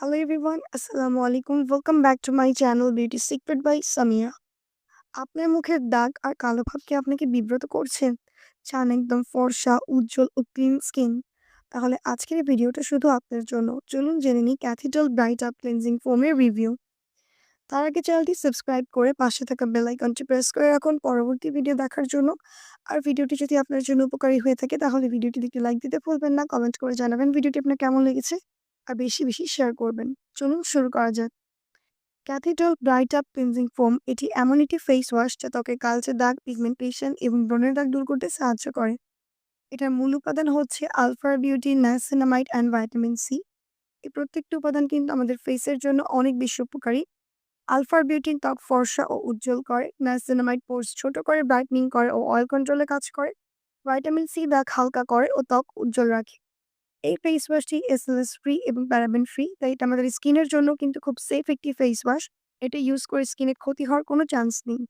Hello everyone, Assalamu alaikum. Welcome back to my channel Beauty Secret by Samia. আপনার মুখের দাগ আর কালো ভাব কি আপনাকে বিব্রত করছে? চান একদম ফর্সা, উজ্জ্বল ও ক্লিন স্কিন? তাহলে আজকের ভিডিওটা শুধু আপনার জন্য। চলুন জেনে নিই Cathy Doll bright up cleansing ফোমের রিভিউ। তার আগে চ্যানেলটি সাবস্ক্রাইব করে পাশে থাকা বেল আইকনটি প্রেস করে রাখুন পরবর্তী ভিডিও দেখার জন্য। আর ভিডিওটি যদি আপনার জন্য উপকারী হয়ে থাকে তাহলে ভিডিওটিতে একটি লাইক দিতে ভুলবেন না। কমেন্ট করে জানাবেন ভিডিওটি আপনার কেমন লেগেছে আর বেশি বেশি শেয়ার করবেন। চলুন শুরু করা যাক। Cathy Doll bright up cleansing foam এটি এমন একটি ফেস ওয়াশ যা ত্বকের কালচে দাগ, পিগমেন্টেশন এবং ব্রণের দাগ দূর করতে সাহায্য করে। এটার মূল উপাদান হচ্ছে আলফার বিউটি, নায়াসিনামাইড অ্যান্ড ভাইটামিন সি। এই প্রত্যেকটি উপাদান কিন্তু আমাদের ফেসের জন্য অনেক বেশি উপকারী। আলফার বিউটিন ত্বক ফর্সা ও উজ্জ্বল করে, নায়াসিনামাইড পোর্স ছোট করে, ব্রাইটনিং করে ও অয়েল কন্ট্রোলে কাজ করে। ভাইটামিন সি দাগ হালকা করে ও ত্বক উজ্জ্বল রাখে। এই ফেস ওয়াশটি এসএলএস ফ্রি এবং প্যারাবেন ফ্রি তাই এটা আমাদের স্কিনের জন্য কিন্তু খুব সেফ একটি ফেস ওয়াশ। এটা ইউজ করে স্কিনে ক্ষতি হওয়ার কোনো চান্স নেই।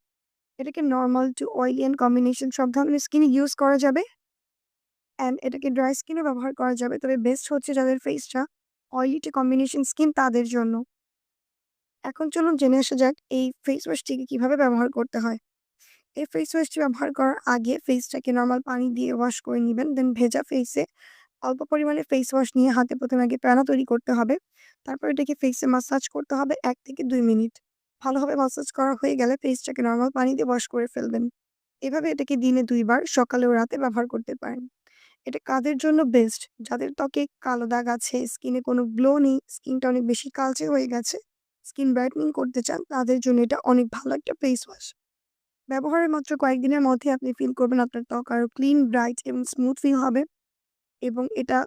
এটাকে normal to oily and combination সব ধরনের স্কিনে ইউজ করা যাবে। অ্যান্ড এটাকে ড্রাই স্কিনেও ব্যবহার করা যাবে, তবে বেস্ট হচ্ছে যাদের ফেসটা অয়েলি টু কম্বিনেশন স্কিন তাদের জন্য। এখন চলুন জেনে আসা যাক এই ফেস ওয়াশটিকে কীভাবে ব্যবহার করতে হয়। এই ফেস ওয়াশটি ব্যবহার করার আগে ফেসটাকে নর্মাল পানি দিয়ে ওয়াশ করে নেবেন দেন ভেজা ফেসে অল্প পরিমাণে ফেস ওয়াশ নিয়ে হাতে প্রথমে আগে প্যানা তৈরি করতে হবে। তারপর এটাকে ফেসে মাসাজ করতে হবে এক থেকে দুই মিনিট। ভালোভাবে মাসাজ করা হয়ে গেলে ফেসটাকে নর্মাল পানি দিয়ে ওয়াশ করে ফেলবেন। এভাবে এটাকে দিনে দুইবার সকালে ও রাতে ব্যবহার করতে পারেন। এটা কাদের জন্য বেস্ট? যাদের ত্বকে কালো দাগ আছে, স্কিনে কোনো গ্লো নেই, স্কিনটা অনেক বেশি কালচে হয়ে গেছে, স্কিন ব্রাইটনিং করতে চান তাদের জন্য এটা অনেক ভালো একটা ফেস ওয়াশ। ব্যবহারের মাত্র কয়েকদিনের মধ্যে আপনি ফিল করবেন আপনার ত্বক আরও ক্লিন, ব্রাইট এবং স্মুথ ফিল হবে। এবং এটা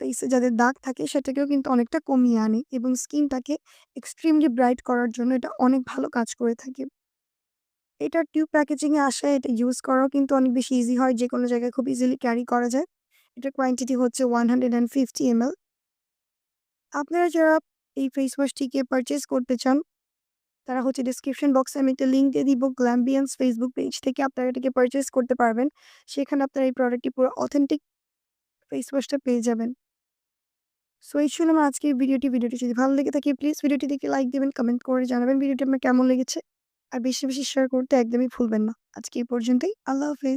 ফেসে যাদের দাগ থাকে সেটাকেও কিন্তু অনেকটা কমিয়ে আনে এবং স্কিনটাকে এক্সট্রিমলি ব্রাইট করার জন্য এটা অনেক ভালো কাজ করে থাকে। এটার টিউব প্যাকেজিংয়ে আসে, এটা ইউজ করাও কিন্তু অনেক বেশি ইজি হয় যে কোনো জায়গায় খুব ইজিলি ক্যারি করা যায়। এটার কোয়ান্টিটি হচ্ছে 150 এমএল। আপনারা যারা এই ফেস ওয়াশটিকে পারচেস করতে চান, তারা হচ্ছে ডেসক্রিপশন বক্সে আমি একটা লিঙ্ক দিয়ে দিব গ্ল্যামবিয়ান্স ফেসবুক পেজ থেকে আপনারা এটাকে পারচেস করতে পারবেন। সেখানে আপনারা এই প্রোডাক্টটি পুরো অথেন্টিক ফেস ওয়াশটা পেয়ে যাবেন। সো এই ছিল আমার আজকের ভিডিওটি। ভিডিওটি যদি ভালো লেগে থাকে প্লিজ ভিডিওটি দেখে লাইক দেবেন কমেন্ট করে জানাবেন ভিডিওটি আপনার কেমন লেগেছে। আর বেশি বেশি শেয়ার করতে একদমই ভুলবেন না। আজকে এই পর্যন্তই। আল্লাহ হাফেজ।